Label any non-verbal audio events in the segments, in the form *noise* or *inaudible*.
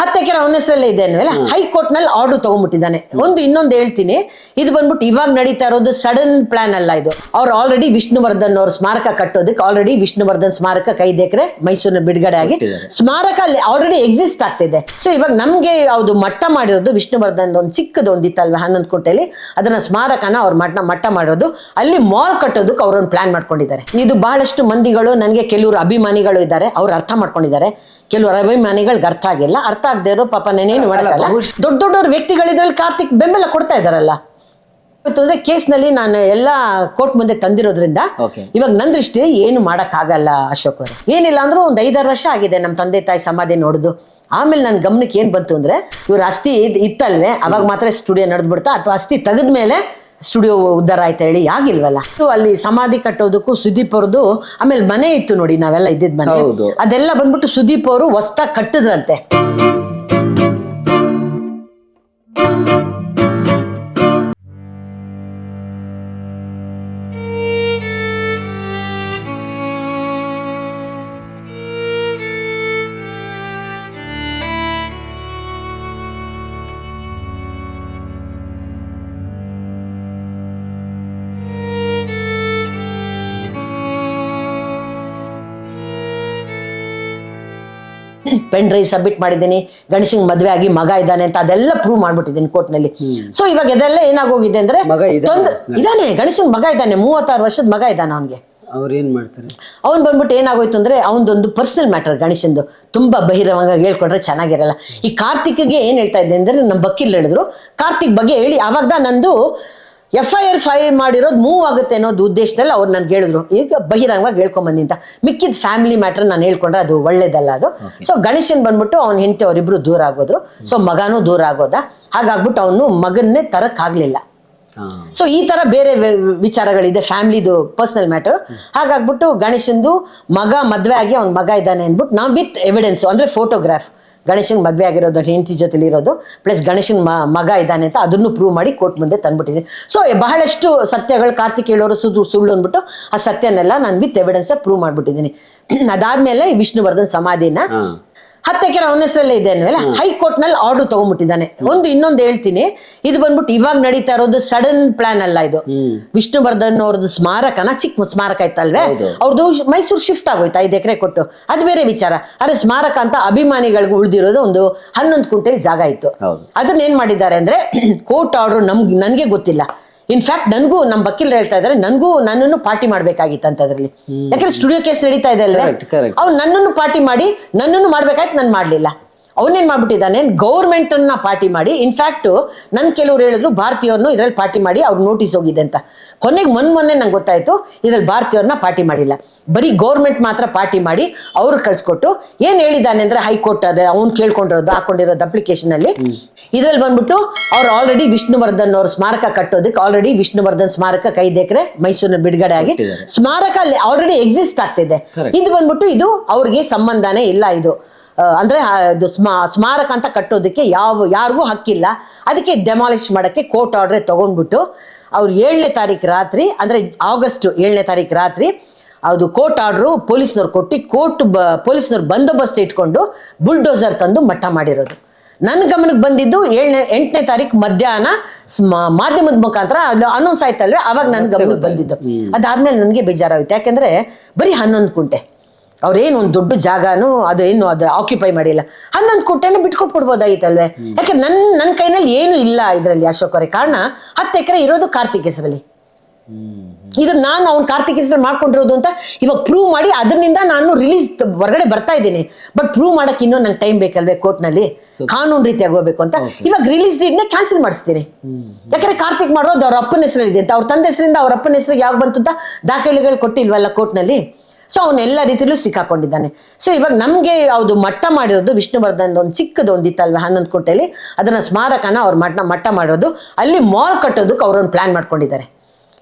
ಹತ್ತು ಎಕರೆ ಅವನ ಹೆಸರಲ್ಲೇ ಇದೆ ಅನ್ವಲ್ಲ ಹೈಕೋರ್ಟ್ನಲ್ಲಿ ಆರ್ಡರ್ ತಗೊಂಡ್ಬಿಟ್ಟಿದ್ದಾನೆ ಒಂದು ಇನ್ನೊಂದು ಹೇಳ್ತೀನಿ ಇದು ಬಂದ್ಬಿಟ್ಟು ಇವಾಗ ನಡೀತಾ ಇರೋದು ಸಡನ್ ಪ್ಲಾನ್ ಅಲ್ಲ ಇದು. ಅವ್ರು ಆಲ್ರೆಡಿ ವಿಷ್ಣುವರ್ಧನ್ ಅವ್ರ ಸ್ಮಾರಕ ಕಟ್ಟೋದಕ್ಕೆ ಆಲ್ರೆಡಿ ವಿಷ್ಣುವರ್ಧನ್ ಸ್ಮಾರಕ ಐದು ಎಕರೆ ಮೈಸೂರಿನ ಬಿಡುಗಡೆ ಆಗಿ ಸ್ಮಾರಕ ಅಲ್ಲಿ ಆಲ್ರೆಡಿ ಎಕ್ಸಿಸ್ಟ್ ಆಗ್ತಿದೆ. ಸೊ ಇವಾಗ ನಮ್ಗೆ ಯಾವ್ದು ಮಟ್ಟ ಮಾಡಿರೋದು ವಿಷ್ಣುವರ್ಧನ್ ಒಂದು ಚಿಕ್ಕದು ಒಂದಿತ್ತಲ್ವ ಹನ್ನೊಂದು ಕೋಟೆಯಲ್ಲಿ ಅದನ್ನ ಸ್ಮಾರಕನ ಅವ್ರ ಮಟ್ಟ ಮಟ್ಟ ಮಾಡಿರೋದು. ಅಲ್ಲಿ ಮಾಲ್ ಕಟ್ಟೋದಕ್ಕೆ ಅವ್ರೊಂದು ಪ್ಲಾನ್ ಮಾಡ್ಕೊಂಡಿದ್ದಾರೆ. ಇದು ಬಹಳಷ್ಟು ಮಂದಿಗಳು ನನಗೆ ಕೆಲವರು ಅಭಿಮಾನಿಗಳು ಇದ್ದಾರೆ ಅವ್ರು ಅರ್ಥ ಮಾಡ್ಕೊಂಡಿದ್ದಾರೆ. ಕೆಲವರು ಅಭಿಮಾನಿಗಳಿಗೆ ಅರ್ಥ ಆಗಿಲ್ಲ ಅರ್ಥ ಆಗದೆ ಇರೋ ಪಾಪ ನಾನೇನು ಮಾಡಲ್ಲ ದೊಡ್ಡ ದೊಡ್ಡವ್ರ ವ್ಯಕ್ತಿಗಳಿದ್ರಲ್ಲಿ ಕಾರ್ತಿಕ್ ಬೆಂಬಲ ಕೊಡ್ತಾ ಇದಾರಲ್ಲ. ಅಂದ್ರೆ ಕೇಸ್ನಲ್ಲಿ ನಾನು ಎಲ್ಲಾ ಕೋರ್ಟ್ ಮುಂದೆ ತಂದಿರೋದ್ರಿಂದ. ಇವಾಗ ನನ್ನ ದೃಷ್ಟಿ ಏನು ಆಗಲ್ಲ ಅಶೋಕ್ ಅವರು. ಏನಿಲ್ಲ ಅಂದ್ರೂ ಒಂದ್ ಐದಾರು ವರ್ಷ ಆಗಿದೆ ನಮ್ಮ ತಂದೆ ತಾಯಿ ಸಮಾಧಿ ನೋಡುದು. ಆಮೇಲೆ ನನ್ನ ಗಮನಕ್ಕೆ ಏನ್ ಬಂತು ಅಂದ್ರೆ ಇವ್ರ ಅಸ್ಥಿ ಇತ್ತಲ್ವೇ? ಅವಾಗ ಮಾತ್ರ ಸ್ಟುಡಿಯೋ ನಡೆದ್ಬಿಡ್ತಾ ಅಥವಾ ಅಸ್ಥಿ ತೆಗೆದ್ಮೇಲೆ ಸ್ಟುಡಿಯೋ ಉದ್ದಾರ ಆಯ್ತಾ ಹೇಳಿ ಆಗಿಲ್ವಲ್ಲ ಸೊ ಅಲ್ಲಿ ಸಮಾಧಿ ಕಟ್ಟೋದಕ್ಕೂ ಸುದೀಪ್ ಅವ್ರದ್ದು ಆಮೇಲೆ ಮನೆ ಇತ್ತು ನೋಡಿ ನಾವೆಲ್ಲ ಇದ್ದಿದ್ ಮನೆ. ಅದೆಲ್ಲ ಬಂದ್ಬಿಟ್ಟು ಸುದೀಪ್ ಅವರು ಹೊಸ್ತಾಗಿ ಕಟ್ಟಿದ್ರಂತೆ. ಪೆನ್ ಡ್ರೈವ್ ಸಬ್ಮಿಟ್ ಮಾಡಿದ್ದೀನಿ. ಗಣೇಶಂಗ್ ಮದ್ವೆ ಆಗಿ ಮಗ ಇದ್ದಾನೆ ಅಂತ ಅದೆಲ್ಲ ಪ್ರೂವ್ ಮಾಡ್ಬಿಟ್ಟಿದ್ದೀನಿ ಕೋರ್ಟ್ನಲ್ಲಿ ಸೊ ಇವಾಗ ಇದೆಲ್ಲ ಏನಾಗೋಗಿದೆ ಅಂದ್ರೆ. ತೊಂದ್ರೆ ಇದಾನೆ ಗಣೇಶಂಗ್ ಮಗ ಇದ್ದಾನೆ ಮೂವತ್ತಾರು ವರ್ಷದ ಮಗ ಇದ್ದಾನೆ ಅವನಿಗೆ. ಅವ್ರು ಏನ್ ಮಾಡ್ತಾರೆ? ಅವ್ನು ಬಂದ್ಬಿಟ್ಟು ಏನಾಗೋಯ್ತು ಅಂದ್ರೆ ಅವನದೊಂದು ಪರ್ಸನಲ್ ಮ್ಯಾಟರ್ ಗಣೇಶಂದು. ತುಂಬಾ ಬಹಿರಂಗ ಹೇಳ್ಕೊಂಡ್ರೆ ಚೆನ್ನಾಗಿರಲ್ಲ. ಈ ಕಾರ್ತಿಕ್ಗೆ ಏನ್ ಹೇಳ್ತಾ ಇದ್ದೆ ಅಂದ್ರೆ ನಮ್ಮ ಬಕ್ಕಿಲ್ ಹೇಳಿದ್ರು ಕಾರ್ತಿಕ್ ಬಗ್ಗೆ ಹೇಳಿ ಅವಾಗ ನಂದು ಎಫ್ ಐ ಆರ್ ಫೈಲ್ ಮಾಡಿರೋದು ಮೂವ್ ಆಗುತ್ತೆ ಅನ್ನೋದು ಉದ್ದೇಶದಲ್ಲಿ ಅವ್ರು ನನ್ಗೆ ಹೇಳಿದ್ರು. ಈಗ ಬಹಿರಂಗವಾಗಿ ಹೇಳ್ಕೊಂಬಂದಿ ಅಂತ. ಮಿಕ್ಕಿದ ಫ್ಯಾಮಿಲಿ ಮ್ಯಾಟರ್ ನಾನು ಹೇಳ್ಕೊಂಡ್ರೆ ಅದು ಒಳ್ಳೇದಲ್ಲ ಅದು. ಸೊ ಗಣೇಶನ್ ಬಂದ್ಬಿಟ್ಟು ಅವ್ನ ಹೆಂಡತಿ ಅವರಿಬ್ರು ದೂರ ಆಗೋದ್ರು. ಸೊ ಮಗನೂ ದೂರ ಆಗೋದ. ಹಾಗಾಗ್ಬಿಟ್ಟು ಅವನು ಮಗನ್ನೇ ತರಕ್ಕಾಗ್ಲಿಲ್ಲ. ಸೊ ಈ ತರ ಬೇರೆ ವಿಚಾರಗಳಿದೆ ಫ್ಯಾಮಿಲಿದು ಪರ್ಸನಲ್ ಮ್ಯಾಟರ್ ಹಾಗಾಗ್ಬಿಟ್ಟು ಗಣೇಶಂದು ಮಗ ಮದ್ವೆ ಆಗಿ ಅವ್ನ ಮಗ ಇದ್ದಾನೆ ಅಂದ್ಬಿಟ್ಟು ನಾವು ವಿತ್ ಎವಿಡೆನ್ಸ್ ಅಂದ್ರೆ ಫೋಟೋಗ್ರಾಫ್ ಗಣೇಶನ್ ಮದುವೆ ಆಗಿರೋದು ಹೆಂಡತಿ ಜೊತೆಲಿ ಇರೋದು ಪ್ಲಸ್ ಗಣೇಶನ್ ಮಗ ಇದ್ದಾನೆ ಅಂತ ಅದನ್ನು ಪ್ರೂವ್ ಮಾಡಿ ಕೋರ್ಟ್ ಮುಂದೆ ತಂದ್ಬಿಟ್ಟಿದ್ದೀನಿ ಸೊ ಬಹಳಷ್ಟು ಸತ್ಯಗಳು ಕಾರ್ತಿಕ್ ಹೇಳೋರು ಸುದು, ಸುಳ್ಳು ಅಂದ್ಬಿಟ್ಟು ಆ ಸತ್ಯನೆಲ್ಲ ನಾನು ವಿತ್ ಎವಿಡೆನ್ಸ್ ಪ್ರೂವ್ ಮಾಡ್ಬಿಟ್ಟಿದ್ದೀನಿ. *clears throat* ಅದಾದ್ಮೇಲೆ ವಿಷ್ಣುವರ್ಧನ್ ಸಮಾಧಿನ ಹತ್ತು ಎಕರೆ ಅವನ ಹೆಸರಲ್ಲೇ ಇದೆ ಅನ್ವಲ್ಲ ಹೈಕೋರ್ಟ್ನಲ್ಲಿ ಆರ್ಡರ್ ತಗೊಂಡ್ಬಿಟ್ಟಿದ್ದಾನೆ ಒಂದು ಇನ್ನೊಂದು ಹೇಳ್ತೀನಿ ಇದು ಬಂದ್ಬಿಟ್ಟು ಇವಾಗ ನಡೀತಾ ಇರೋದು ಸಡನ್ ಪ್ಲಾನ್ ಅಲ್ಲ ಇದು. ವಿಷ್ಣುವರ್ಧನ್ ಅವ್ರದ್ದು ಸ್ಮಾರಕನ ಚಿಕ್ಕ ಸ್ಮಾರಕ ಇತ್ತಲ್ವೇ? ಅವ್ರದ್ದು ಮೈಸೂರು ಶಿಫ್ಟ್ ಆಗೋಯ್ತು ಐದು ಎಕರೆ ಕೊಟ್ಟು. ಅದು ಬೇರೆ ವಿಚಾರ. ಆದ್ರೆ ಸ್ಮಾರಕ ಅಂತ ಅಭಿಮಾನಿಗಳಿಗೆ ಉಳಿದಿರೋದು ಒಂದು ಹನ್ನೊಂದು ಕುಂಟೆಲ್ ಜಾಗ ಇತ್ತು. ಅದನ್ನ ಏನ್ ಮಾಡಿದ್ದಾರೆ ಅಂದ್ರೆ ಕೋರ್ಟ್ ಆರ್ಡರ್ ನಮ್ಗೆ ನನಗೆ ಗೊತ್ತಿಲ್ಲ. ಇನ್ಫ್ಯಾಕ್ಟ್ ನನಗೂ ನಮ್ಮ ವಕೀಲರು ಹೇಳ್ತಾ ಇದ್ದಾರೆ ನನಗೂ ನನ್ನನ್ನು ಪಾರ್ಟಿ ಮಾಡ್ಬೇಕಾಗಿತ್ತು ಅಂತ ಅದ್ರಲ್ಲಿ. ಯಾಕಂದ್ರೆ ಸ್ಟುಡಿಯೋ ಕೇಸ್ ನಡೀತಾ ಇದೆ ಅಲ್ವೇ? Correct. ನನ್ನನ್ನು ಪಾರ್ಟಿ ಮಾಡಿ ನನ್ನನ್ನು ಮಾಡ್ಬೇಕಾಯ್ತು ನಾನು ಮಾಡಲಿಲ್ಲ. ಅವನೇನ್ ಮಾಡ್ಬಿಟ್ಟಿದ್ದಾನೆ? ಗೌರ್ಮೆಂಟ್ ಅನ್ನ ಪಾರ್ಟಿ ಮಾಡಿ ಇನ್ಫ್ಯಾಕ್ಟ್ ನನ್ ಕೆಲವ್ರು ಹೇಳಿದ್ರು ಭಾರತೀಯವ್ರನ್ನು ಇದ್ರಲ್ಲಿ ಪಾರ್ಟಿ ಮಾಡಿ ಅವ್ರು ನೋಟಿಸ್ ಹೋಗಿದೆ ಅಂತ. ಕೊನೆಗೆ ಮೊನ್ ಮೊನ್ನೆ ನಂಗೆ ಗೊತ್ತಾಯ್ತು ಇದ್ರಲ್ಲಿ ಭಾರತೀಯವ್ರನ್ನ ಪಾರ್ಟಿ ಮಾಡಿಲ್ಲ. ಬರೀ ಗೌರ್ಮೆಂಟ್ ಮಾತ್ರ ಪಾರ್ಟಿ ಮಾಡಿ ಅವ್ರು ಕಳ್ಸಿಕೊಟ್ಟು ಏನ್ ಹೇಳಿದ್ದಾನೆ ಅಂದ್ರೆ ಹೈಕೋರ್ಟ್ ಅದೇ ಅವ್ನು ಕೇಳ್ಕೊಂಡಿರೋದು ಹಾಕೊಂಡಿರೋದು ಅಪ್ಲಿಕೇಶನ್ ಅಲ್ಲಿ. ಇದ್ರಲ್ಲಿ ಬಂದ್ಬಿಟ್ಟು ಅವ್ರು ಆಲ್ರೆಡಿ ವಿಷ್ಣುವರ್ಧನ್ ಅವ್ರ ಸ್ಮಾರಕ ಕಟ್ಟೋದಕ್ಕೆ ಆಲ್ರೆಡಿ ವಿಷ್ಣುವರ್ಧನ್ ಸ್ಮಾರಕ ಕೈ ಎಕರೆ ಮೈಸೂರಿನ ಬಿಡುಗಡೆ ಆಗಿ ಸ್ಮಾರಕ ಅಲ್ಲಿ ಆಲ್ರೆಡಿ ಎಕ್ಸಿಸ್ಟ್ ಆಗ್ತಿದೆ. ಇದು ಬಂದ್ಬಿಟ್ಟು ಇದು ಅವ್ರಿಗೆ ಸಂಬಂಧನೇ ಇಲ್ಲ ಇದು. ಅಂದ್ರೆ ಸ್ಮಾರಕ ಅಂತ ಕಟ್ಟೋದಕ್ಕೆ ಯಾವ, ಯಾರಿಗೂ ಹಕ್ಕಿಲ್ಲ. ಅದಕ್ಕೆ ಡೆಮಾಲಿಷ್ ಮಾಡಕ್ಕೆ ಕೋರ್ಟ್ ಆರ್ಡ್ರೆ ತಗೊಂಡ್ಬಿಟ್ಟು ಅವ್ರು ಏಳನೇ ತಾರೀಕು ರಾತ್ರಿ, ಅಂದ್ರೆ ಆಗಸ್ಟ್ ಏಳನೇ ತಾರೀಕು ರಾತ್ರಿ ಅದು ಕೋರ್ಟ್ ಆರ್ಡ್ರು ಪೊಲೀಸ್ನವ್ರು ಕೊಟ್ಟು ಕೋರ್ಟ್ ಬ, ಪೊಲೀಸ್ನವ್ರು ಬಂದೋಬಸ್ತ್ ಇಟ್ಕೊಂಡು ಬುಲ್ಡೋಸರ್ ತಂದು ಮಟ್ಟ ಮಾಡಿರೋದು. ನನ್ನ ಗಮನಕ್ಕೆ ಬಂದಿದ್ದು ಏಳನೇ, ಎಂಟನೇ ತಾರೀಕು ಮಧ್ಯಾಹ್ನ ಮಾಧ್ಯಮದ ಮುಖಾಂತರ ಅದು ಅನೌನ್ಸ್ ಆಯ್ತಲ್ವೇ, ಅವಾಗ ನನ್ನ ಗಮನಕ್ಕೆ ಬಂದಿದ್ದು. ಅದಾದ್ಮೇಲೆ ನನಗೆ ಬೇಜಾರಾಗುತ್ತೆ. ಯಾಕಂದ್ರೆ ಬರೀ ಹನ್ನೊಂದು ಕುಂಟೆ. ಅವ್ರೇನು ಒಂದು ದೊಡ್ಡ ಜಾಗನೂ ಏನು ಅದು ಆಕ್ಯುಪೈ ಮಾಡಿಲ್ಲ. ಹನ್ನೊಂದು ಕೋಟೆನೂ ಬಿಟ್ಕೊಟ್ಬಿಡ್ಬೋದಾಗಿತ್ತಲ್ವೇ ಯಾಕೆ ನನ್ನ ನನ್ನ ಕೈನಲ್ಲಿ ಏನು ಇಲ್ಲ ಇದರಲ್ಲಿ ಅಶೋಕ್ ಅವರೇ. ಕಾರಣ ಹತ್ತು ಎಕರೆ ಇರೋದು ಕಾರ್ತಿಕ್ ಹೆಸರಲ್ಲಿ. ಇದು ನಾನು ಅವ್ನು ಕಾರ್ತಿಕ್ ಹೆಸರು ಮಾಡ್ಕೊಂಡಿರೋದು ಅಂತ ಇವಾಗ ಪ್ರೂವ್ ಮಾಡಿ ಅದರಿಂದ ನಾನು ರಿಲೀಸ್ ಹೊರಗಡೆ ಬರ್ತಾ ಇದ್ದೀನಿ. ಬಟ್ ಪ್ರೂವ್ ಮಾಡಕ್ಕೆ ಇನ್ನೂ ನಂಗೆ ಟೈಮ್ ಬೇಕಲ್ವೇ ಕೋರ್ಟ್ನಲ್ಲಿ? ಕಾನೂನು ರೀತಿಯಾಗಿ ಹೋಗ್ಬೇಕು ಅಂತ. ಇವಾಗ ರಿಲೀಸ್ ಡೇಟ್ನ ಕ್ಯಾನ್ಸಲ್ ಮಾಡಿಸ್ತೀನಿ. ಯಾಕಂದ್ರೆ ಕಾರ್ತಿಕ್ ಮಾಡೋದು ಅವ್ರ ಅಪ್ಪನ ಹೆಸರಲ್ಲಿದೆ ಅಂತ. ಅವ್ರ ತಂದೆ ಹೆಸರಿಂದ ಅವ್ರ ಅಪ್ಪನ ಹೆಸರು ಯಾವಾಗ ಬಂತು ಅಂತ ದಾಖಲೆಗಳು ಕೊಟ್ಟಿಲ್ವಲ್ಲ ಕೋರ್ಟ್ನಲ್ಲಿ? ಸೊ ಅವನ್ನೆಲ್ಲ ರೀತಿಲೂ ಸಿಕ್ಕಾಕೊಂಡಿದ್ದಾನೆ. ಸೊ ಇವಾಗ ನಮಗೆ ಯಾವ್ದು ಮಟ್ಟ ಮಾಡಿರೋದು ವಿಷ್ಣುವರ್ಧನ್ ಒಂದು ಚಿಕ್ಕದು ಒಂದಿತ್ತಲ್ವ ಹನ್ನೊಂದು ಕೋಟೆಯಲ್ಲಿ ಅದನ್ನ ಸ್ಮಾರಕನ ಅವ್ರ ಮಟ್ಟ ಮಟ್ಟ ಮಾಡಿರೋದು. ಅಲ್ಲಿ ಮಾಲ್ ಕಟ್ಟೋದಕ್ಕೆ ಅವ್ರೊಂದು ಪ್ಲಾನ್ ಮಾಡ್ಕೊಂಡಿದ್ದಾರೆ.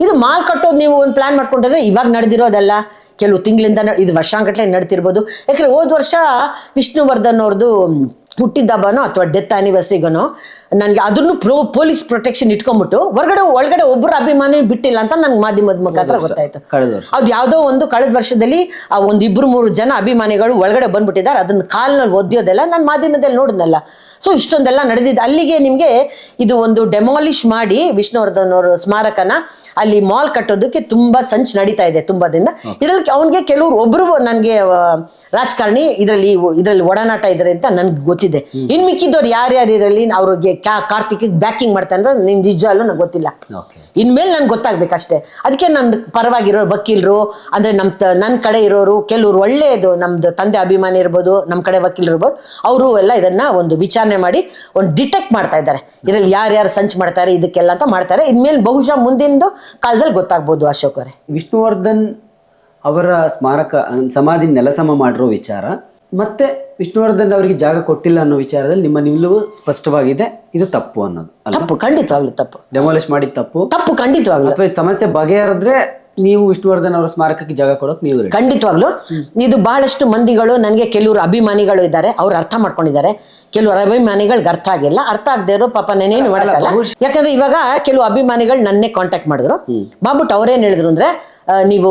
ಇದು ಮಾಲ್ ಕಟ್ಟೋದು ನೀವು ಒಂದು ಪ್ಲಾನ್ ಮಾಡ್ಕೊಂಡಿದ್ರೆ ಇವಾಗ ನಡೆದಿರೋದಲ್ಲ. ಕೆಲವು ತಿಂಗಳಿಂದ ಇದು ವರ್ಷಾಂಗಟ್ಲೆ ನಡ್ತಿರ್ಬೋದು. ಯಾಕಂದ್ರೆ ಹೋದ ವರ್ಷ ವಿಷ್ಣುವರ್ಧನ್ ಅವ್ರದ್ದು ಹುಟ್ಟಿದ ಹಬ್ಬನೋ ಅಥವಾ ಡೆತ್ ಆನಿವರ್ಸರಿಗನೋ ನನಗೆ ಅದನ್ನು ಪ್ರೋ ಪೊಲೀಸ್ ಪ್ರೊಟೆಕ್ಷನ್ ಇಟ್ಕೊಂಡ್ಬಿಟ್ಟು ಹೊರಗಡೆ ಒಳಗಡೆ ಒಬ್ಬರು ಅಭಿಮಾನಿ ಬಿಟ್ಟಿಲ್ಲ ಅಂತ ನನಗೆ ಮಾಧ್ಯಮದ ಮುಖಾಂತರ ಗೊತ್ತಾಯ್ತು. ಅದು ಯಾವುದೋ ಒಂದು ಕಳೆದ ವರ್ಷದಲ್ಲಿ ಆ ಒಂದು ಇಬ್ರು ಮೂರು ಜನ ಅಭಿಮಾನಿಗಳು ಒಳಗಡೆ ಬಂದ್ಬಿಟ್ಟಿದ್ದಾರೆ. ಅದನ್ನ ಕಾಲ್ನಲ್ಲಿ ಒದ್ದೋದೆಲ್ಲ ನಾನು ಮಾಧ್ಯಮದಲ್ಲಿ ನೋಡಿದ್ನಲ್ಲ. ಸೊ ಇಷ್ಟೊಂದೆಲ್ಲ ನಡೆದಿದ್ದು ಅಲ್ಲಿಗೆ ನಿಮಗೆ ಇದು ಒಂದು ಡೆಮಾಲಿಷ್ ಮಾಡಿ ವಿಷ್ಣುವರ್ಧನ್ ಅವರ ಸ್ಮಾರಕನ ಅಲ್ಲಿ ಮಾಲ್ ಕಟ್ಟೋದಕ್ಕೆ ತುಂಬಾ ಸಂಚು ನಡೀತಾ ಇದೆ ತುಂಬಾ ದಿನ ಇದ್ರಲ್ಲಿ ಅವನಿಗೆ ಕೆಲವರು ಒಬ್ರು ನನಗೆ ರಾಜಕಾರಣಿ ಇದರಲ್ಲಿ ಇದರಲ್ಲಿ ಒಡನಾಟ ಇದ್ರೆ ಅಂತ ನನ್ಗೆ ಗೊತ್ತಿದೆ ಇನ್ ಮಿಕ್ಕಿದವ್ರು ಯಾರ್ಯಾರು ಇದರಲ್ಲಿ ಅವ್ರಿಗೆ ಕಾರ್ತಿಕ್ ಬ್ಯಾಕಿಂಗ್ ಮಾಡ್ತಾರೆ ಅಂದ್ರೆ ನಿನ್ ನಿಜವಲ್ಲೂ ನಂಗೆ ಗೊತ್ತಿಲ್ಲ. ಇನ್ಮೇಲೆ ನನ್ಗೆ ಗೊತ್ತಾಗ್ಬೇಕಷ್ಟೇ. ಅದಕ್ಕೆ ನನ್ನ ಪರವಾಗಿರೋ ವಕೀಲರು ಅಂದ್ರೆ ನಮ್ಮ ನನ್ನ ಕಡೆ ಇರೋರು ಕೆಲವರು ಒಳ್ಳೆಯದು ನಮ್ದು ತಂದೆ ಅಭಿಮಾನಿ ಇರ್ಬೋದು ನಮ್ಮ ಕಡೆ ವಕೀಲರು ಇರ್ಬೋದು ಅವರು ಎಲ್ಲ ಇದನ್ನ ಒಂದು ವಿಚಾರಣೆ ಮಾಡಿ ಒಂದು ಡಿಟೆಕ್ಟ್ ಮಾಡ್ತಾ ಇದ್ದಾರೆ. ಇದರಲ್ಲಿ ಯಾರ್ಯಾರು ಸಂಚ್ ಮಾಡ್ತಾರೆ ಇದಕ್ಕೆಲ್ಲ ಅಂತ ಮಾಡ್ತಾರೆ. ಇನ್ಮೇಲೆ ಬಹುಶಃ ಮುಂದಿನ ಕಾಲದಲ್ಲಿ ಗೊತ್ತಾಗ್ಬೋದು ಅಶೋಕ್ ಅವರೇ. ವಿಷ್ಣುವರ್ಧನ್ ಅವರ ಸ್ಮಾರಕ ಸಮಾಧಿ ನೆಲಸಮ ಮಾಡಿರೋ ವಿಚಾರ ಮತ್ತೆ ವಿಷ್ಣುವರ್ಧನ್ ಅವರಿಗೆ ಜಾಗ ಕೊಟ್ಟಿಲ್ಲ ಅನ್ನೋ ವಿಚಾರದಲ್ಲಿ ನಿಮ್ಮ ನಿಲುವು ಸ್ಪಷ್ಟವಾಗಿದೆ. ಇದು ತಪ್ಪು ಅನ್ನೋದು ತಪ್ಪು ಖಂಡಿತವಾಗ್ಲು ತಪ್ಪು. ಡೆಮಾಲಿಷ್ ಮಾಡಿದ ತಪ್ಪು. ತಪ್ಪು ಖಂಡಿತವಾಗ್ಲು. ಅಥವಾ ಈ ಸಮಸ್ಯೆ ಬಗೆಹರಿದ್ರೆ ನೀವು ವಿಷ್ಣುವರ್ಧನ್ ಅವರ ಸ್ಮಾರಕಕ್ಕೆ ಜಾಗ ಕೊಡೋಕೆ ನೀವು ready. ಖಂಡಿತವಾಗ್ಲು. ಇದು ಬಹಳಷ್ಟು ಮಂದಿಗಳು ನನಗೆ ಕೆಲವರು ಅಭಿಮಾನಿಗಳು ಇದ್ದಾರೆ ಅವ್ರು ಅರ್ಥ ಮಾಡ್ಕೊಂಡಿದ್ದಾರೆ. ಕೆಲವರು ಅಭಿಮಾನಿಗಳಿಗೆ ಅರ್ಥ ಆಗಿಲ್ಲ. ಅರ್ಥ ಆಗದೆ ಇರೋ ಪಾಪ ನಾನೇನು ಮಾಡಲ್ಲ ಯಾಕಂದ್ರೆ ಇವಾಗ ಕೆಲವು ಅಭಿಮಾನಿಗಳು ನನ್ನೇ ಕಾಂಟ್ಯಾಕ್ಟ್ ಮಾಡಿದ್ರು. ಬಾಬುಟ್ ಅವ್ರೇನ್ ಹೇಳಿದ್ರು ಅಂದ್ರೆ ಆ, ನೀವು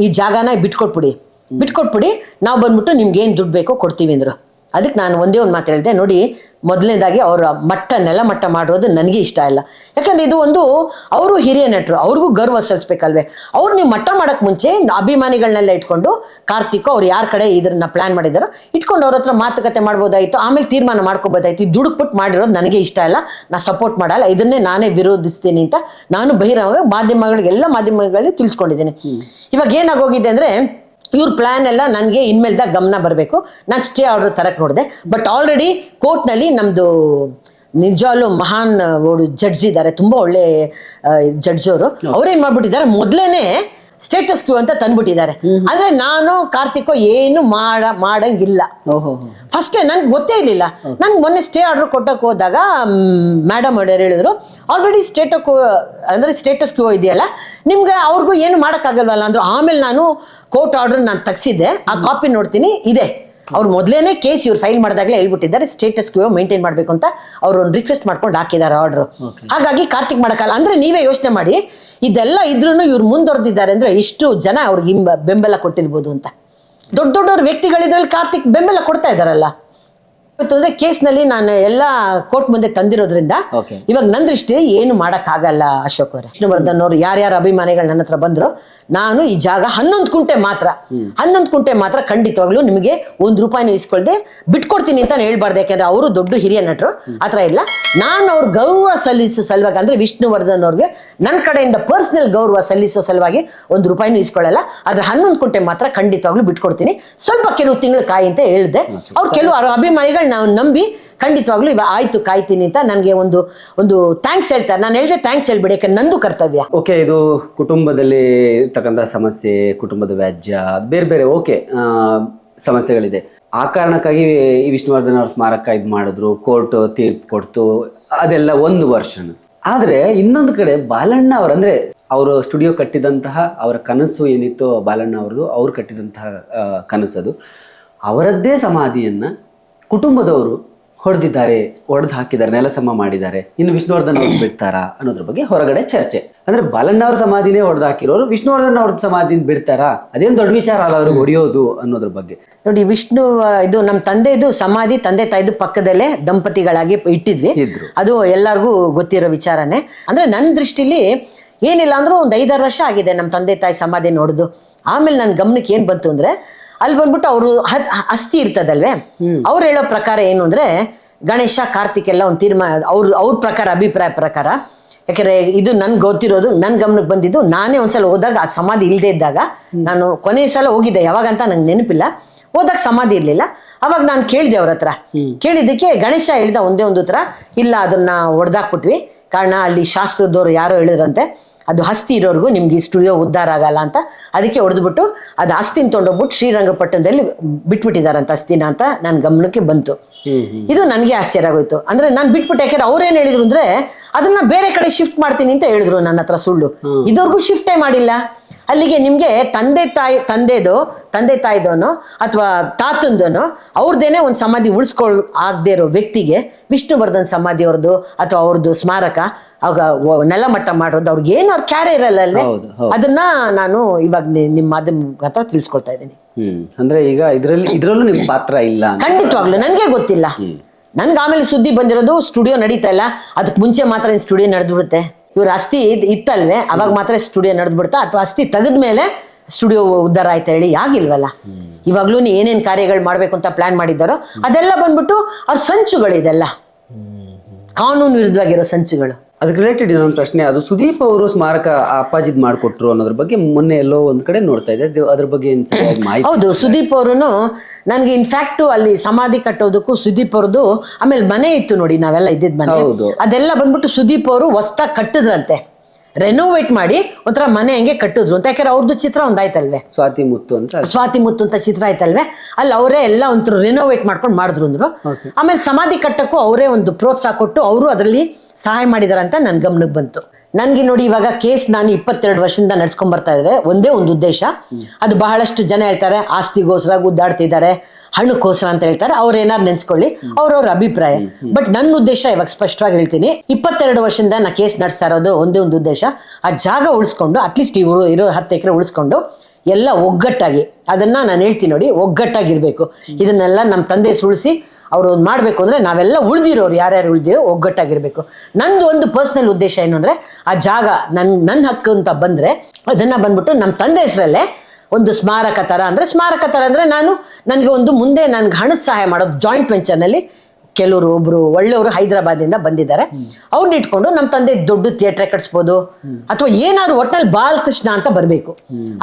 ಈ ಜಾಗನ ಬಿಟ್ಕೊಟ್ಬಿಡಿ. ಬಿಟ್ಕೊಟ್ಬಿಡಿ ನಾವು ಬಂದ್ಬಿಟ್ಟು ನಿಮ್ಗೆ ಏನು ದುಡ್ಡು ಬೇಕೋ ಕೊಡ್ತೀವಿ ಅಂದರು. ಅದಕ್ಕೆ ನಾನು ಒಂದೇ ಒಂದು ಮಾತು ಹೇಳಿದೆ ನೋಡಿ ಮೊದಲನೇದಾಗಿ ಅವರ ಮಟ್ಟ ನೆಲ ಮಟ್ಟ ಮಾಡೋದು ನನಗೆ ಇಷ್ಟ ಇಲ್ಲ. ಯಾಕಂದ್ರೆ ಇದು ಒಂದು ಅವರು ಹಿರಿಯ ನಟರು ಅವ್ರಿಗೂ ಗರ್ವ ಸಲ್ಲಿಸ್ಬೇಕಲ್ವೇ? ಅವ್ರು ನೀವು ಮಟ್ಟ ಮಾಡೋಕ್ಕೆ ಮುಂಚೆ ಅಭಿಮಾನಿಗಳನ್ನೆಲ್ಲ ಇಟ್ಕೊಂಡು ಕಾರ್ತಿಕ್ ಅವ್ರು ಯಾರ ಕಡೆ ಇದನ್ನ ಪ್ಲ್ಯಾನ್ ಮಾಡಿದಾರೋ ಇಟ್ಕೊಂಡು ಅವ್ರ ಹತ್ರ ಮಾತುಕತೆ ಮಾಡ್ಬೋದಾಯಿತು ಆಮೇಲೆ ತೀರ್ಮಾನ ಮಾಡ್ಕೋಬೋದಾಯ್ತು ದುಡ್ಡು ದುಡುಕ್ಬಿಟ್ಟು ಮಾಡಿರೋದು ನನಗೆ ಇಷ್ಟ ಇಲ್ಲ ನಾ ಸಪೋರ್ಟ್ ಮಾಡಲ್ಲ ಇದನ್ನೇ ನಾನೇ ವಿರೋಧಿಸ್ತೀನಿ ಅಂತ ನಾನು ಬಹಿರಂಗ ಮಾಧ್ಯಮಗಳಿಗೆ ಎಲ್ಲ ಮಾಧ್ಯಮಗಳಿಗೆ ತಿಳಿಸ್ಕೊಂಡಿದ್ದೀನಿ ಇವಾಗ ಏನಾಗೋಗಿದೆ ಅಂದ್ರೆ ಇವ್ರ ಪ್ಲಾನ್ ಎಲ್ಲ ನನಗೆ ಇನ್ಮೇಲ್ದಾಗ ಗಮನ ಬರಬೇಕು. ನಾನು ಸ್ಟೇ ಆರ್ಡರ್ ತರಕ್ ನೋಡಿದೆ. ಬಟ್ ಆಲ್ರೆಡಿ ಕೋರ್ಟ್ನಲ್ಲಿ ನಮ್ಮದು ನಿಜವಾಗ್ಲೂ ಮಹಾನ್ ಜಡ್ಜ್ ಇದ್ದಾರೆ. ತುಂಬಾ ಒಳ್ಳೆ ಜಡ್ಜ್ ಅವರು. ಅವ್ರೇನ್ ಮಾಡ್ಬಿಟ್ಟಿದ್ದಾರೆ? ಮೊದ್ಲೇನೆ ಸ್ಟೇಟಸ್ ಕ್ಯೂ ಅಂತ ತಂದ್ಬಿಟ್ಟಿದ್ದಾರೆ. ಅಂದ್ರೆ ನಾನು ಕಾರ್ತಿಕ್ ಏನು ಮಾಡ ಮಾಡಂಗಿಲ್ಲ. ಫಸ್ಟೇ ನನ್ಗೆ ಗೊತ್ತೇ ಇರಲಿಲ್ಲ. ನನ್ಗೆ ಮೊನ್ನೆ ಸ್ಟೇ ಆರ್ಡರ್ ಕೊಟ್ಟಕ್ಕೆ ಹೋದಾಗ ಮೇಡಮ್ ಅವ್ರು ಹೇಳಿದ್ರು ಆಲ್ರೆಡಿ ಸ್ಟೇಟ ಕ್ಯೂ ಅಂದ್ರೆ ಸ್ಟೇಟಸ್ ಕ್ಯೂ ಇದೆಯಲ್ಲ ನಿಮ್ಗೆ ಅವ್ರಿಗೂ ಏನು ಮಾಡೋಕ್ಕಾಗಲ್ವಲ್ಲ ಅಂದ್ರೆ ಆಮೇಲೆ ನಾನು ಕೋರ್ಟ್ ಆರ್ಡರ್ ನಾನು ತೆಗ್ಸಿದ್ದೆ ಆ ಕಾಪಿ ನೋಡ್ತೀನಿ ಇದೆ. ಅವ್ರು ಮೊದಲೇನೆ ಕೇಸ್ ಇವ್ರು ಫೈಲ್ ಮಾಡಿದಾಗಲೇ ಹೇಳ್ಬಿಟ್ಟಿದ್ದಾರೆ ಸ್ಟೇಟಸ್ ಕ್ಯೂ ಮೇಂಟೈನ್ ಮಾಡಬೇಕು ಅಂತ ಅವ್ರು ಒಂದು ರಿಕ್ವೆಸ್ಟ್ ಮಾಡ್ಕೊಂಡು ಹಾಕಿದ್ದಾರೆ ಆರ್ಡರ್ ಹಾಗಾಗಿ ಕಾರ್ತಿಕ್ ಮಾಡೋಕ್ಕಲ್ಲ. ಅಂದರೆ ನೀವೇ ಯೋಚನೆ ಮಾಡಿ ಇದೆಲ್ಲ ಇದ್ರೂ ಇವ್ರು ಮುಂದುವರೆದಿದ್ದಾರೆ ಅಂದರೆ ಎಷ್ಟು ಜನ ಅವ್ರಿಗೆ ಹಿಂಬ ಬೆಂಬಲ ಕೊಟ್ಟಿರ್ಬೋದು ಅಂತ. ದೊಡ್ಡ ದೊಡ್ಡವ್ರ ವ್ಯಕ್ತಿಗಳಿದ್ರಲ್ಲಿ ಕಾರ್ತಿಕ್ ಬೆಂಬಲ ಕೊಡ್ತಾ ಇದ್ದಾರಲ್ಲ. ಇವತ್ತು ಅಂದ್ರೆ ಕೇಸ್ನಲ್ಲಿ ನಾನು ಎಲ್ಲ ಕೋರ್ಟ್ ಮುಂದೆ ತಂದಿರೋದ್ರಿಂದ Okay. ಇವಾಗ ನನ್ನ ದೃಷ್ಟಿ ಏನು ಆಗಲ್ಲ ಅಶೋಕ್ ಅವರೇ. ವಿಷ್ಣುವರ್ಧನ್ ಅವರು ಯಾರ್ಯಾರ ಅಭಿಮಾನಿಗಳು ನನ್ನ ಹತ್ರ ಬಂದ್ರು ನಾನು ಈ ಜಾಗ ಹನ್ನೊಂದು ಕುಂಟೆ ಮಾತ್ರ ಹನ್ನೊಂದು ಕುಂಟೆ ಮಾತ್ರ ಖಂಡಿತವಾಗ್ಲೂ ನಿಮಗೆ ಒಂದು ರೂಪಾಯಿ ಇಸ್ಕೊಳ್ದೆ ಬಿಟ್ಕೊಡ್ತೀನಿ ಅಂತ ಹೇಳ್ಬಾರ್ದು ಯಾಕಂದ್ರೆ ಅವರು ದೊಡ್ಡ ಹಿರಿಯ ನಟರು ಆ ಥರ ಇಲ್ಲ. ನಾನು ಅವ್ರ ಗೌರವ ಸಲ್ಲಿಸೋ ಸಲುವಾಗಿ ಅಂದ್ರೆ ವಿಷ್ಣುವರ್ಧನ್ ಅವ್ರಿಗೆ ನನ್ನ ಕಡೆಯಿಂದ ಪರ್ಸನಲ್ ಗೌರವ ಸಲ್ಲಿಸೋ ಸಲುವಾಗಿ ಒಂದು ರೂಪಾಯಿನೂ ಇಸ್ಕೊಳ್ಳಲ್ಲ ಆದ್ರೆ ಹನ್ನೊಂದು ಕುಂಟೆ ಮಾತ್ರ ಖಂಡಿತವಾಗ್ಲೂ ಬಿಟ್ಕೊಡ್ತೀನಿ. ಸ್ವಲ್ಪ ಕೆಲವು ತಿಂಗಳು ಕಾಯಿ ಅಂತ ಹೇಳಿದೆ. ಅವ್ರು ಕೆಲವು ಅವ್ರ ಅಭಿಮಾನಿಗಳು ನಾವು ನಂಬಿ ಖಂಡಿತವಾಗ್ಲೂ ಇವ ಆಯ್ತು ಕಾಯ್ತೀನಿ ಅಂತ ನನಗೆ ಒಂದು ಒಂದು ಥ್ಯಾಂಕ್ಸ್ ಹೇಳ್ತಾರೆ. ನಾನು ಹೇಳಿದೆ ಥ್ಯಾಂಕ್ಸ್ ಹೇಳ್ಬಿಡಿ, ಯಾಕಂದ್ರೆ ನಂದು ಕರ್ತವ್ಯ. ಓಕೆ ಇದು ಕುಟುಂಬದಲ್ಲಿ ಇರ್ತಕ್ಕಂಥ ಸಮಸ್ಯೆ, ಕುಟುಂಬದ ವ್ಯಾಜ್ಯ, ಬೇರೆ ಬೇರೆ ಓಕೆ ಸಮಸ್ಯೆಗಳಿದೆ. ಆ ಕಾರಣಕ್ಕಾಗಿ ಈ ವಿಷ್ಣುವರ್ಧನ್ ಅವ್ರ ಸ್ಮಾರಕ ಇದು ಮಾಡಿದ್ರು, ಕೋರ್ಟ್ ತೀರ್ಪು ಕೊಡ್ತು, ಅದೆಲ್ಲ ಒಂದು ವರ್ಷ. ಆದ್ರೆ ಇನ್ನೊಂದು ಕಡೆ ಬಾಲಣ್ಣ ಅವ್ರ ಅಂದ್ರೆ ಅವರು ಸ್ಟುಡಿಯೋ ಕಟ್ಟಿದಂತಹ, ಅವರ ಕನಸು ಏನಿತ್ತು ಬಾಲಣ್ಣ ಅವ್ರದ್ದು, ಅವ್ರು ಕಟ್ಟಿದಂತಹ ಕನಸದು. ಅವರದ್ದೇ ಸಮಾಧಿಯನ್ನ ಕುಟುಂಬದವರು ಹೊಡೆದಿದ್ದಾರೆ ಹೊಡೆದು ಹಾಕಿದ್ದಾರೆ ನೆಲಸಮ ಮಾಡಿದ್ದಾರೆ. ಇನ್ನು ವಿಷ್ಣುವರ್ಧನ್ ಅವ್ರು ಬಿಡ್ತಾರಾ ಅನ್ನೋದ್ರ ಬಗ್ಗೆ ಹೊರಗಡೆ ಚರ್ಚೆ. ಅಂದ್ರೆ ಬಾಲಣ್ಣ ಅವ್ರ ಸಮಾಧಿನೇ ಹೊಡೆದು ಹಾಕಿರೋರು ವಿಷ್ಣುವರ್ಧನ್ ಅವ್ರ ಸಮಾಧಿನ ಬಿಡ್ತಾರಾ? ಅದೇನ್ ದೊಡ್ಡ ವಿಚಾರ ಅಲ್ಲ ಅವ್ರಿಗೆ ಹೊಡೆಯೋದು ಅನ್ನೋದ್ರ ಬಗ್ಗೆ. ನೋಡಿ ವಿಷ್ಣು ಇದು ನಮ್ಮ ತಂದೆದು ಸಮಾಧಿ ತಂದೆ ತಾಯಿದು ಪಕ್ಕದಲ್ಲೇ ದಂಪತಿಗಳಾಗಿ ಇಟ್ಟಿದ್ವಿ. ಅದು ಎಲ್ಲರಿಗೂ ಗೊತ್ತಿರೋ ವಿಚಾರನೇ. ಅಂದ್ರೆ ನನ್ನ ದೃಷ್ಟಿಲಿ ಏನಿಲ್ಲ ಅಂದ್ರೂ ಒಂದು ಐದಾರು ವರ್ಷ ಆಗಿದೆ ನಮ್ಮ ತಂದೆ ತಾಯಿ ಸಮಾಧಿ ನೋಡುದು. ಆಮೇಲೆ ನನ್ನ ಗಮನಕ್ಕೆ ಏನ್ ಬಂತು ಅಂದ್ರೆ ಅಲ್ಲಿ ಬಂದ್ಬಿಟ್ಟು ಅವರು ಅಸ್ಥಿ ಇರ್ತದಲ್ವೇ? ಅವ್ರು ಹೇಳೋ ಪ್ರಕಾರ ಏನು ಅಂದ್ರೆ ಗಣೇಶ ಕಾರ್ತಿಕ್ ಎಲ್ಲ ಒಂದು ತೀರ್ಮಾನ ಅವ್ರ ಅವ್ರ ಪ್ರಕಾರ ಅಭಿಪ್ರಾಯ ಪ್ರಕಾರ. ಯಾಕಂದ್ರೆ ಇದು ನನ್ಗೆ ಗೊತ್ತಿರೋದು ನನ್ನ ಗಮನಕ್ಕೆ ಬಂದಿದ್ದು ನಾನೇ ಒಂದ್ಸಲ ಹೋದಾಗ ಆ ಸಮಾಧಿ ಇಲ್ಲದೆ ಇದ್ದಾಗ ನಾನು ಕೊನೆಯ ಸಲ ಹೋಗಿದ್ದೆ. ಯಾವಾಗ ಅಂತ ನಂಗೆ ನೆನಪಿಲ್ಲ. ಹೋದಾಗ ಸಮಾಧಿ ಇರ್ಲಿಲ್ಲ. ಅವಾಗ ನಾನು ಕೇಳಿದೆ ಅವ್ರ ಹತ್ರ. ಕೇಳಿದ್ದಕ್ಕೆ ಗಣೇಶ ಹೇಳ್ದ ಒಂದೇ ಒಂದು ಹತ್ರ ಇಲ್ಲ ಅದನ್ನ ಹೊಡೆದಾಕ್ಬಿಟ್ವಿ ಕಾರಣ ಅಲ್ಲಿ ಶಾಸ್ತ್ರದವ್ರು ಯಾರೋ ಹೇಳಿದ್ರಂತೆ. ಅದು ಹಸ್ತಿ ಇರೋರ್ಗು ನಿಮ್ಗೆ ಈ ಸ್ಟುಡಿಯೋ ಉದ್ಧಾರ ಆಗಲ್ಲ ಅಂತ ಅದಕ್ಕೆ ಹೊಡೆದ್ಬಿಟ್ಟು ಅದು ಹಸ್ತಿನ ತೊಗೊಂಡೋಗ್ಬಿಟ್ಟು ಶ್ರೀರಂಗಪಟ್ಟಣದಲ್ಲಿ ಬಿಟ್ಬಿಟ್ಟಿದಾರಂತ ಹಸ್ತಿನ ಅಂತ ನನ್ನ ಗಮನಕ್ಕೆ ಬಂತು. ಇದು ನನಗೆ ಆಶ್ಚರ್ಯ ಆಗೋಯ್ತು. ಅಂದ್ರೆ ನಾನು ಬಿಟ್ಬಿಟ್ಟು ಯಾಕೆಂದ್ರೆ ಅವ್ರೇನ್ ಹೇಳಿದ್ರು ಅಂದ್ರೆ ಅದನ್ನ ಬೇರೆ ಕಡೆ ಶಿಫ್ಟ್ ಮಾಡ್ತೀನಿ ಅಂತ ಹೇಳಿದ್ರು ನನ್ನ ಹತ್ರ ಸುಳ್ಳು ಇದುವರೆಗೂ ಶಿಫ್ಟೇ ಮಾಡಿಲ್ಲ. ಅಲ್ಲಿಗೆ ನಿಮಗೆ ತಂದೆ ತಾಯಿ ತಂದೆದು ತಂದೆ ತಾಯಿದೋನು ಅಥವಾ ತಾತಂದೋನು ಅವ್ರದ್ದೇನೆ ಒಂದು ಸಮಾಧಿ ಉಳಿಸ್ಕೊಳ್ ಆಗದೆ ಇರೋ ವ್ಯಕ್ತಿಗೆ ವಿಷ್ಣುವರ್ಧನ್ ಸಮಾಧಿ ಅವ್ರದ್ದು ಅಥವಾ ಅವ್ರದ್ದು ಸ್ಮಾರಕ ಅವಾಗ ನೆಲ ನೆಲಮಟ್ಟ ಮಾಡೋದು ಅವ್ರಿಗೆ ಏನು ಅವ್ರ ಕ್ಯಾರೆ ಇರಲ್ಲ ಅಲ್ವೇ. ಅದನ್ನ ನಾನು ಇವಾಗ ನಿಮ್ಮ ಮಾಧ್ಯಮ ಮುಖಾಂತರ ತಿಳಿಸ್ಕೊಳ್ತಾ ಇದ್ದೀನಿ. ಅಂದ್ರೆ ಈಗ ಇದರಲ್ಲಿ ಇದ್ರಲ್ಲೂ ನಿಮ್ ಪಾತ್ರ ಇಲ್ಲ ಖಂಡಿತವಾಗ್ಲು ನನಗೆ ಗೊತ್ತಿಲ್ಲ. ನನ್ಗೆ ಆಮೇಲೆ ಸುದ್ದಿ ಬಂದಿರೋದು ಸ್ಟುಡಿಯೋ ನಡೀತಾ ಇಲ್ಲ. ಅದಕ್ಕೆ ಮುಂಚೆ ಮಾತ್ರ ಸ್ಟುಡಿಯೋ ನಡೆದ್ಬಿಡುತ್ತೆ. ಇವ್ರ ಅಸ್ಥಿ ಇತ್ತಲ್ವೇ? ಅವಾಗ ಮಾತ್ರ ಸ್ಟುಡಿಯೋ ನಡೆದ್ಬಿಡ್ತಾ? ಅಥವಾ ಅಸ್ಥಿ ತೆಗೆದ್ಮೇಲೆ ಸ್ಟುಡಿಯೋ ಉದ್ಧಾರ ಆಯ್ತಾ ಹೇಳಿ? ಆಗಿಲ್ವಲ್ಲ ಇವಾಗ್ಲೂ ಏನೇನ್ ಕಾರ್ಯಗಳು ಮಾಡ್ಬೇಕು ಅಂತ ಪ್ಲಾನ್ ಮಾಡಿದ್ದಾರೋ ಅದೆಲ್ಲ ಬಂದ್ಬಿಟ್ಟು ಅವ್ರ ಸಂಚುಗಳು ಇದೆಲ್ಲ ಕಾನೂನು ವಿರುದ್ಧವಾಗಿರೋ ಸಂಚುಗಳು. ಅದಕ್ಕೆ ರಿಲೇಟೆಡ್ ಇನ್ನೊಂದು ಪ್ರಶ್ನೆ ಅದು ಸುದೀಪ್ ಅವರು ಸ್ಮಾರಕ ಅಪ್ಪಾಜಿದ್ ಮಾಡ್ಕೊಟ್ರು ಅನ್ನೋದ್ರ ಬಗ್ಗೆ ಮೊನ್ನೆ ಎಲ್ಲೋ ಒಂದ್ ಕಡೆ ನೋಡ್ತಾ ಇದ್ದೆ. ಅದು- ಅದ್ರ ಬಗ್ಗೆ ಏನ್ ಸರಿಯಾಗಿ ಮಾಹಿತಿ ಹೌದು ಸುದೀಪ್ ಅವರು ನನಗೆ ಇನ್ಫ್ಯಾಕ್ಟ್ ಅಲ್ಲಿ ಸಮಾಧಿ ಕಟ್ಟೋದಕ್ಕೂ ಸುದೀಪ್ ಅವ್ರದ್ದು ಆಮೇಲೆ ಮನೆ ಇತ್ತು ನೋಡಿ ನಾವೆಲ್ಲ ಇದ್ದಿದ್ ಮನೆ. ಹೌದು. ಅದೆಲ್ಲ ಬಂದ್ಬಿಟ್ಟು ಸುದೀಪ್ ಅವರು ಹೊಸ್ದಾಗಿ ಕಟ್ಟಿದ್ರಂತೆ. ರೆನೋವೇಟ್ ಮಾಡಿ ಒಂಥರ ಮನೆ ಹಂಗೆ ಕಟ್ಟಿದ್ರು ಅಂತ. ಯಾಕಂದ್ರೆ ಅವ್ರದ್ದು ಚಿತ್ರ ಒಂದಾಯ್ತಲ್ವೇ? ಸ್ವಾತಿ ಮುತ್ತು ಅಂತ ಸ್ವಾತಿ ಮುತ್ತು ಅಂತ ಚಿತ್ರ ಆಯ್ತಲ್ವೇ? ಅಲ್ಲಿ ಅವರೇ ಎಲ್ಲ ಒಂಥರ ರೆನೋವೇಟ್ ಮಾಡ್ಕೊಂಡು ಮಾಡಿದ್ರು ಅಂದ್ರು. ಆಮೇಲೆ ಸಮಾಧಿ ಕಟ್ಟಕ್ಕೂ ಅವರೇ ಒಂದು ಪ್ರೋತ್ಸಾಹ ಕೊಟ್ಟು ಅವರು ಅದರಲ್ಲಿ ಸಹಾಯ ಮಾಡಿದಾರೆ ಅಂತ ನನ್ನ ಗಮನಕ್ಕೆ ಬಂತು. ನನ್ಗೆ ನೋಡಿ ಇವಾಗ ಕೇಸ್ ನಾನು ಇಪ್ಪತ್ತೆರಡು ವರ್ಷದಿಂದ ನಡ್ಸ್ಕೊಂಡ್ ಬರ್ತಾ ಇದ್ರೆ ಒಂದೇ ಒಂದು ಉದ್ದೇಶ. ಅದು ಬಹಳಷ್ಟು ಜನ ಹೇಳ್ತಾರೆ, ಆಸ್ತಿಗೋಸ್ಕರ ಗುದ್ದಾಡ್ತಿದ್ದಾರೆ, ಹಣಕ್ಕೋಸ್ಕರ ಅಂತ ಹೇಳ್ತಾರೆ, ಅವ್ರು ಏನಾರು ನೆನ್ಸ್ಕೊಳ್ಳಿ, ಅವ್ರವ್ರ ಅಭಿಪ್ರಾಯ. ಬಟ್ ನನ್ನ ಉದ್ದೇಶ ಇವಾಗ ಸ್ಪಷ್ಟವಾಗಿ ಹೇಳ್ತೀನಿ, ಇಪ್ಪತ್ತೆರಡು ವರ್ಷದಿಂದ ನಾ ಕೇಸ್ ನಡೆಸ್ತಾ ಇರೋದು ಒಂದೇ ಒಂದು ಉದ್ದೇಶ. ಆ ಜಾಗ ಉಳಿಸ್ಕೊಂಡು ಅಟ್ಲೀಸ್ಟ್ ಇವರು ಇರೋ ಹತ್ತು ಎಕರೆ ಉಳಿಸ್ಕೊಂಡು, ಎಲ್ಲ ಒಗ್ಗಟ್ಟಾಗಿ, ಅದನ್ನ ನಾನು ಹೇಳ್ತೀನಿ ನೋಡಿ, ಒಗ್ಗಟ್ಟಾಗಿರ್ಬೇಕು. ಇದನ್ನೆಲ್ಲ ನಮ್ಮ ತಂದೆ ಸುಳಿಸಿ ಅವರು ಒಂದು ಮಾಡಬೇಕು ಅಂದ್ರೆ ನಾವೆಲ್ಲ ಉಳಿದಿರೋರು ಯಾರ್ಯಾರು ಉಳಿದಿರೋ ಒಗ್ಗಟ್ಟಾಗಿರಬೇಕು. ನಂದು ಒಂದು ಪರ್ಸನಲ್ ಉದ್ದೇಶ ಏನು ಅಂದರೆ ಆ ಜಾಗ ನನ್ನ ನನ್ನ ಹಕ್ಕು ಅಂತ ಬಂದ್ರೆ ಅದನ್ನ ಬಂದ್ಬಿಟ್ಟು ನಮ್ಮ ತಂದೆ ಹೆಸರಲ್ಲೇ ಒಂದು ಸ್ಮಾರಕ ತರ ಅಂದ್ರೆ ಸ್ಮಾರಕ ತರ ಅಂದ್ರೆ ನಾನು ನನಗೆ ಒಂದು ಮುಂದೆ ನನಗೆ ಹಣದ ಸಹಾಯ ಮಾಡೋದು ಜಾಯಿಂಟ್ ವೆಂಚರ್ನಲ್ಲಿ ಕೆಲವರು ಒಬ್ರು ಒಳ್ಳೆಯವರು ಹೈದರಾಬಾದಿಂದ ಬಂದಿದ್ದಾರೆ. ಅವ್ರನ್ನ ಇಟ್ಕೊಂಡು ನಮ್ಮ ತಂದೆ ದೊಡ್ಡ ಥಿಯೇಟರ್ ಕಟ್ಸ್ಬೋದು ಅಥವಾ ಏನಾದ್ರು ಒಟ್ನಲ್ಲಿ ಬಾಲಕೃಷ್ಣ ಅಂತ ಬರಬೇಕು.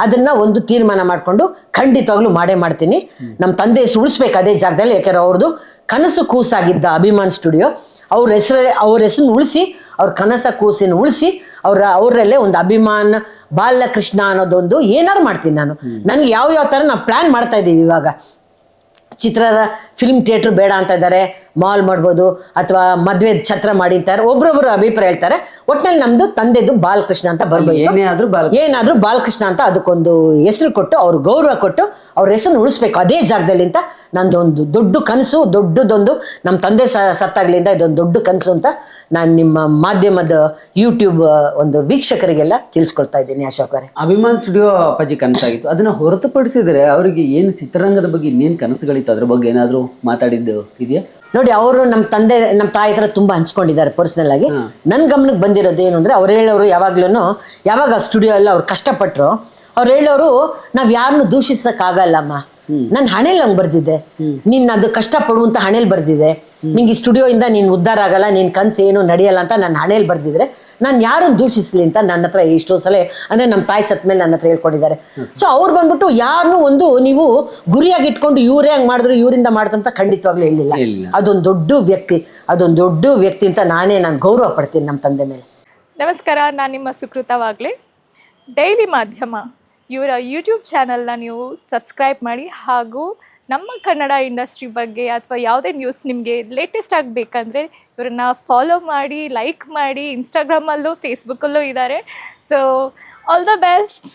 ಅದನ್ನ ಒಂದು ತೀರ್ಮಾನ ಮಾಡ್ಕೊಂಡು ಖಂಡಿತವಾಗ್ಲೂ ಮಾಡೇ ಮಾಡ್ತೀನಿ. ನಮ್ಮ ತಂದೆ ಹೆಸರು ಉಳಿಸ್ಬೇಕು ಅದೇ ಜಾಗದಲ್ಲಿ ಯಾಕಂದ್ರೆ ಅವ್ರದ್ದು ಕನಸು ಕೂಸಾಗಿದ್ದ ಅಭಿಮಾನ್ ಸ್ಟುಡಿಯೋ ಅವ್ರ ಹೆಸರ ಅವ್ರ ಹೆಸರನ್ನ ಉಳಿಸಿ ಅವ್ರ ಕನಸ ಕೂಸಿನ ಉಳಿಸಿ ಅವ್ರ ಅವರಲ್ಲೇ ಒಂದು ಅಭಿಮಾನ ಬಾಲಕೃಷ್ಣ ಅನ್ನೋದೊಂದು ಏನಾರು ಮಾಡ್ತೀನಿ ನಾನು. ನನ್ಗೆ ಯಾವ ಯಾವ ಥರ ನಾವು ಪ್ಲಾನ್ ಮಾಡ್ತಾ ಇದ್ದೀವಿ ಇವಾಗ. ಚಿತ್ರದ ಫಿಲ್ಮ್ ಥಿಯೇಟರ್ ಬೇಡ ಅಂತ ಇದ್ದಾರೆ ಮಾಲ್ ಮಾಡ್ಬೋದು ಅಥವಾ ಮದುವೆ ಛತ್ರ ಮಾಡಿ ಅಂತಾರೆ ಒಬ್ರೊಬ್ರು ಅಭಿಪ್ರಾಯ ಹೇಳ್ತಾರೆ. ಒಟ್ಟಿನಲ್ಲಿ ನಮ್ದು ತಂದೆದು ಬಾಲಕೃಷ್ಣ ಅಂತ ಬರ್ಬೋದು. ಏನಾದ್ರೂ ಬಾಲಕೃಷ್ಣ ಅಂತ ಅದಕ್ಕೊಂದು ಹೆಸರು ಕೊಟ್ಟು ಅವ್ರ ಗೌರವ ಕೊಟ್ಟು ಅವ್ರ ಹೆಸರು ಉಳಿಸ್ಬೇಕು. ಅದೇ ಜಾಗದಲ್ಲಿ ಅಂತ ನಂದೊಂದು ದೊಡ್ಡ ಕನಸು ದೊಡ್ಡದೊಂದು ನಮ್ಮ ತಂದೆ ಸ ಸತ್ತಾಗ್ಲಿಂದ ಇದೊಂದು ದೊಡ್ಡ ಕನಸು ಅಂತ ನಾನು ನಿಮ್ಮ ಮಾಧ್ಯಮದ ಯೂಟ್ಯೂಬ್ ಒಂದು ವೀಕ್ಷಕರಿಗೆಲ್ಲ ತಿಳಿಸ್ಕೊಳ್ತಾ ಇದ್ದೀನಿ ಅಶೋಕ್ ಅವರೇ. ಅಭಿಮಾನ್ ಸ್ಟುಡಿಯೋ ಅಪ್ಪಾಜಿ ಕನಸಾಗಿತ್ತು. ಅದನ್ನ ಹೊರತುಪಡಿಸಿದ್ರೆ ಅವರಿಗೆ ಏನು ಚಿತ್ರರಂಗದ ಬಗ್ಗೆ ಇನ್ನೇನು ಕನಸುಗಳಿತ್ತು ಅದ್ರ ಬಗ್ಗೆ ಏನಾದರೂ ಮಾತಾಡಿದ್ದು ಇದೆಯಾ? ನೋಡಿ ಅವರು ನಮ್ಮ ತಂದೆ ನಮ್ಮ ತಾಯಿ ಹತ್ರ ತುಂಬಾ ಹಂಚ್ಕೊಂಡಿದ್ದಾರೆ ಪರ್ಸನಲ್ ಆಗಿ. ನನ್ನ ಗಮನಕ್ಕೆ ಬಂದಿರೋದು ಏನು ಅಂದರೆ ಅವ್ರು ಹೇಳೋರು ಯಾವಾಗ್ಲೂ ಯಾವಾಗ ಸ್ಟುಡಿಯೋ ಎಲ್ಲ ಅವ್ರು ಕಷ್ಟಪಟ್ಟರು ಅವ್ರು ಹೇಳೋರು ನಾವು ಯಾರನ್ನು ದೂಷಿಸಕ್ಕಾಗಲ್ಲಮ್ಮ. ನನ್ನ ಹಣೆಲ್ ಹಂಗೆ ಬರ್ದಿದ್ದೆ ನೀನ್ ಅದು ಕಷ್ಟ ಪಡುವಂತ ಹಣೆಲ್ ಬರ್ದಿದೆ. ನಿಂಗೆ ಈ ಸ್ಟುಡಿಯೋ ಇಂದ ನೀನ್ ಉದ್ಧಾರ ಆಗಲ್ಲ ನಿನ್ ಕನಸು ಏನು ನಡೆಯಲ್ಲ ಅಂತ ನನ್ನ ಹಣೆಲ್ ಬರ್ದಿದ್ರೆ ನಾನು ಯಾರು ದೂಷಿಸ್ಲಿ ಅಂತ ನನ್ನ ಹತ್ರ ಎಷ್ಟೋ ಸಲ ಅಂದ್ರೆ ನಮ್ಮ ತಾಯಿ ಸತ್ ಮೇಲೆ ನನ್ನ ಹತ್ರ ಹೇಳ್ಕೊಂಡಿದ್ದಾರೆ. ಸೊ ಅವ್ರು ಬಂದ್ಬಿಟ್ಟು ಯಾರನ್ನೂ ಒಂದು ನೀವು ಗುರಿಯಾಗಿ ಇಟ್ಕೊಂಡು ಇವ್ರೇ ಹಂಗೆ ಮಾಡಿದ್ರು ಇವರಿಂದ ಮಾಡಿದ್ರು ಅಂತ ಖಂಡಿತವಾಗ್ಲೂ ಹೇಳಿಲ್ಲ. ಇಲ್ಲ. ಅದೊಂದು ದೊಡ್ಡ ವ್ಯಕ್ತಿ ಅದೊಂದು ದೊಡ್ಡ ವ್ಯಕ್ತಿ ಅಂತ ನಾನೇ ನಾನು ಗೌರವ ಪಡ್ತೀನಿ ನಮ್ಮ ತಂದೆ ಮೇಲೆ. ನಮಸ್ಕಾರ ನಾನು ನಿಮ್ಮ ಸುಕೃತವಾಗ್ಲಿ ಡೈಲಿ ಮಾಧ್ಯಮ ಇವರ ಯೂಟ್ಯೂಬ್ ಚಾನಲ್ನ ನೀವು ಸಬ್ಸ್ಕ್ರೈಬ್ ಮಾಡಿ ಹಾಗೂ ನಮ್ಮ ಕನ್ನಡ ಇಂಡಸ್ಟ್ರಿ ಬಗ್ಗೆ ಅಥವಾ ಯಾವುದೇ ನ್ಯೂಸ್ ನಿಮಗೆ ಲೇಟೆಸ್ಟ್ ಆಗಬೇಕಂದ್ರೆ ಇವ್ರನ್ನ ಫಾಲೋ ಮಾಡಿ ಲೈಕ್ ಮಾಡಿ ಇನ್ಸ್ಟಾಗ್ರಾಮಲ್ಲೂ ಫೇಸ್ಬುಕ್ಕಲ್ಲೂ ಇದ್ದಾರೆ ಸೊ ಆಲ್ ದ ಬೆಸ್ಟ್